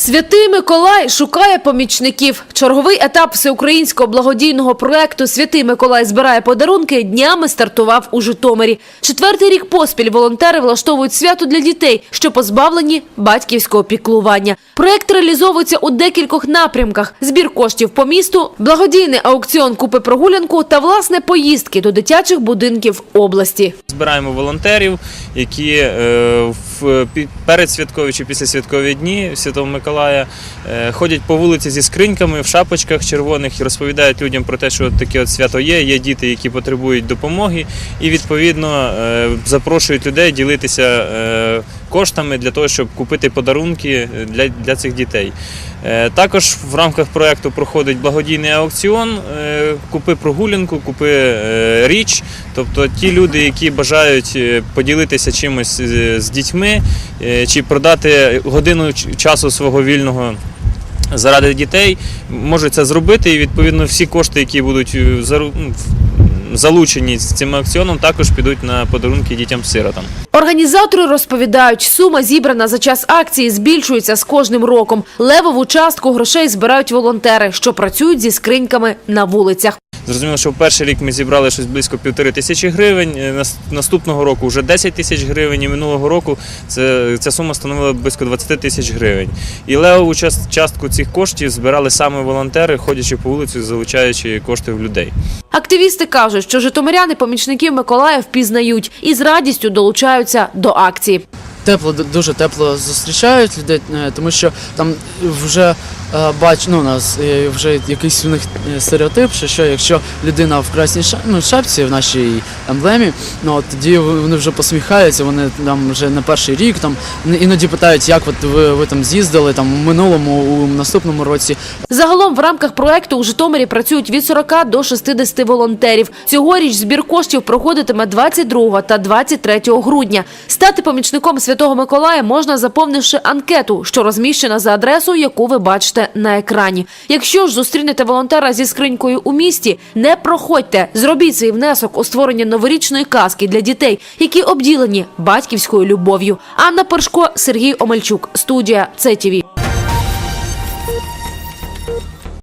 Святий Миколай шукає помічників. Черговий етап всеукраїнського благодійного проекту Святий Миколай збирає подарунки днями стартував у Житомирі. Четвертий рік поспіль волонтери влаштовують свято для дітей, що позбавлені батьківського піклування. Проект реалізовується у декількох напрямках: збір коштів по місту, благодійний аукціон купи прогулянку та власне поїздки до дитячих будинків області. Збираємо волонтерів, які е, в передсвяткові чи післясвяткові дні Святого Миколая е, ходять по вулиці зі скриньками в шапочках червоних і розповідають людям про те, що таке от свято є. Є діти, які потребують допомоги, і відповідно е, запрошують людей ділитися коштами для того, щоб купити подарунки для, для цих дітей. Також в рамках проекту проходить благодійний аукціон Купи прогулянку, купи річ. Тобто ті люди, які бажають е, поділитися чимось з- з дітьми е, чи продати годину часу свого вільного. Заради дітей можуть це зробити, і відповідно всі кошти, які будуть е, ну, залучені з цим аукціоном, також підуть на подарунки дітям-сиротам. Організатори розповідають, сума зібрана за час акції збільшується з кожним роком. Левову частку грошей збирають волонтери, що працюють зі скриньками на вулицях. Зрозуміло, що в перший рік ми зібрали щось близько півтори тисячі гривень. е, Наступного року вже 10 тисяч гривень, і минулого року це, ця сума становила близько 20 тисяч гривень. І левову частку цих коштів збирали саме волонтери, ходячи по вулиці, залучаючи кошти в людей. Активісти кажуть, що житомиряни помічників Миколая впізнають і з радістю долучаються до акції. Тепло, дуже тепло зустрічають людей, тому що там вже е, бач, ну, у нас е, вже якийсь у них е, стереотип, що, що якщо людина в красній ну, шапці в нашій емблемі, ну тоді вони вже посміхаються, вони там вже не перший рік там іноді питають, як от ви, ви там з'їздили там у минулому, у наступному році. Загалом в рамках проекту у Житомирі працюють від 40 до 60 волонтерів. Цьогоріч збір коштів проходитиме 22 та 23 грудня. Стати помічником Святого Миколая можна заповнивши анкету, що розміщена за адресою, яку ви бачите на екрані. Якщо ж зустрінете волонтера зі скринькою у місті, не проходьте. Зробіть свій внесок у створення новорічної казки для дітей, які обділені батьківською любов'ю. Анна Першко, Сергій Омельчук, студія ЦТВ.